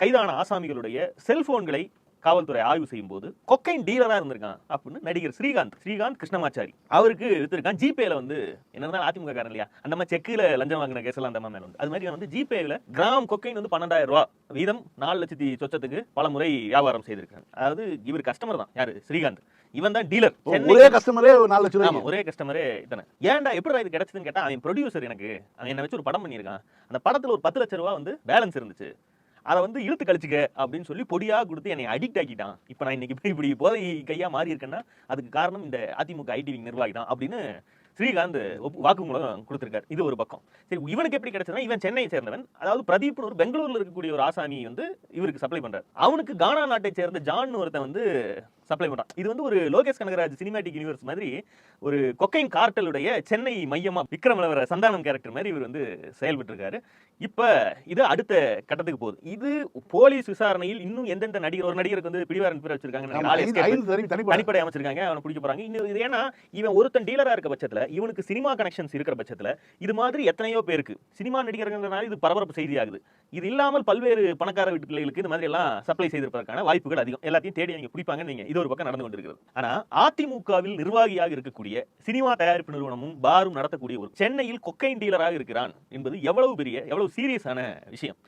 கைதான ஆசாமிகளுடைய செல்போன்களை காவல்துறை ஆய்வு செய்யும் போது கொக்கைன் டீலரா இருந்திருக்கான் அப்படின்னு நடிகர் ஸ்ரீகாந்த் ஸ்ரீகாந்த் கிருஷ்ணமாச்சாரி. அவருக்கு வித்திருக்கான் ஜிபேல வந்து என்ன அதிமுக காரன் இல்லையா? அந்த மாதிரி செக்கில் லஞ்சம் வாங்கின கேஸ் எல்லாம் அந்த மாதிரி வந்து. அது மாதிரி வந்து ஜிபேல கிராம் கொக்கைன் வந்து பன்னெண்டாயிரம் ரூபா வீதம் நாலு லட்சத்தி சொச்சத்துக்கு பல முறை வியாபாரம் செய்திருக்காங்க. அதாவது இவர் கஸ்டமர் தான். யாரு? ஸ்ரீகாந்த். இவன் தான் டீலர் ஒரே கஸ்டமரே ஒரு நாலு லட்சம் ஆமா ஒரே கஸ்டமரே இத்தனை. ஏன்டா எப்படி இது கிடைச்சதுன்னு கேட்டா அவன் ப்ரொடியூசர் எனக்கு. அவன் என்ன வச்சு ஒரு படம் பண்ணியிருக்கான். அந்த படத்துல ஒரு பத்து லட்ச ரூபா வந்து பேலன்ஸ் இருந்துச்சு. அதை வந்து இழுத்து கழிச்சுக்க அப்படின்னு சொல்லி பொடியாக கொடுத்து என்னை அடிக்ட் ஆக்கிட்டான். இப்போ நான் இன்னைக்கு இப்படி- இப்படி போதை கையாக மாறி இருக்கேன்னா அதுக்கு காரணம் இந்த அதிமுக ஐடி விங் நிர்வாகி தான் அப்படின்னு ஸ்ரீகாந்த் வாக்குமூலம் கொடுத்துருக்காரு. இது ஒரு பக்கம். சரி இவனுக்கு எப்படி கிடைச்சதுன்னா இவன் சென்னையை சேர்ந்தவன். அதாவது பிரதீப்னு ஒரு பெங்களூர்ல இருக்கக்கூடிய ஒரு ஆசாமி வந்து இவருக்கு சப்ளை பண்றாரு. அவனுக்கு கானா நாட்டை சேர்ந்த ஜான் ஒருத்தன் வந்து சப்ளை பண்றான். இது வந்து ஒரு லோகேஷ் கனகராஜ் சினிமேட்டிக் யூனிவர்ஸ் மாதிரி ஒரு கொக்கைன் கார்ட்டலுடைய சென்னை மையமா விக்ரமலவர சந்தானம் கேரக்டர் மாதிரி இவர் வந்து செயல்பட்டு இருக்காரு இப்ப இது அடுத்த கட்டத்துக்கு போகுது. இது போலீஸ் விசாரணையில் இன்னும் எந்தெந்த நடிகர் ஒரு நடிகருக்கு வந்து பிடிவாரன் பேர் வச்சிருக்காங்க தனிப்படை. அமைச்சிருக்காங்க அவனை பிடிக்க போறாங்க. இன்னும் இது ஏன்னா இவன் ஒருத்தன் டீலரா இருக்க பட்சத்துல இவனுக்கு சினிமா கனெக்ஷன்ஸ் இருக்கிற பட்சத்துல இது மாதிரி எத்தனையோ பேருக்கு சினிமா நடிகர்கள்னால இது பரபரப்பு செய்தி ஆகுது இது இல்லாமல் பல்வேறு பணக்கார வீட்டு பிள்ளைகளுக்கு இந்த மாதிரி எல்லாம் சப்ளை செய்திருப்பதற்கான வாய்ப்புகள் அதிகம். எல்லாத்தையும் தேடி நீங்க பிடிப்பாங்க நீங்க இது ஒரு பக்கம் நடந்து கொண்டிருக்கிறது. ஆனா அதிமுகவில் நிர்வாகியாக இருக்கக்கூடிய சினிமா தயாரிப்பு நிறுவனமும் பாரும் நடத்தக்கூடிய ஒரு சென்னையில் கொக்கைன் டீலராக இருக்கிறான் என்பது எவ்வளவு பெரிய எவ்வளவு சீரியஸான விஷயம்.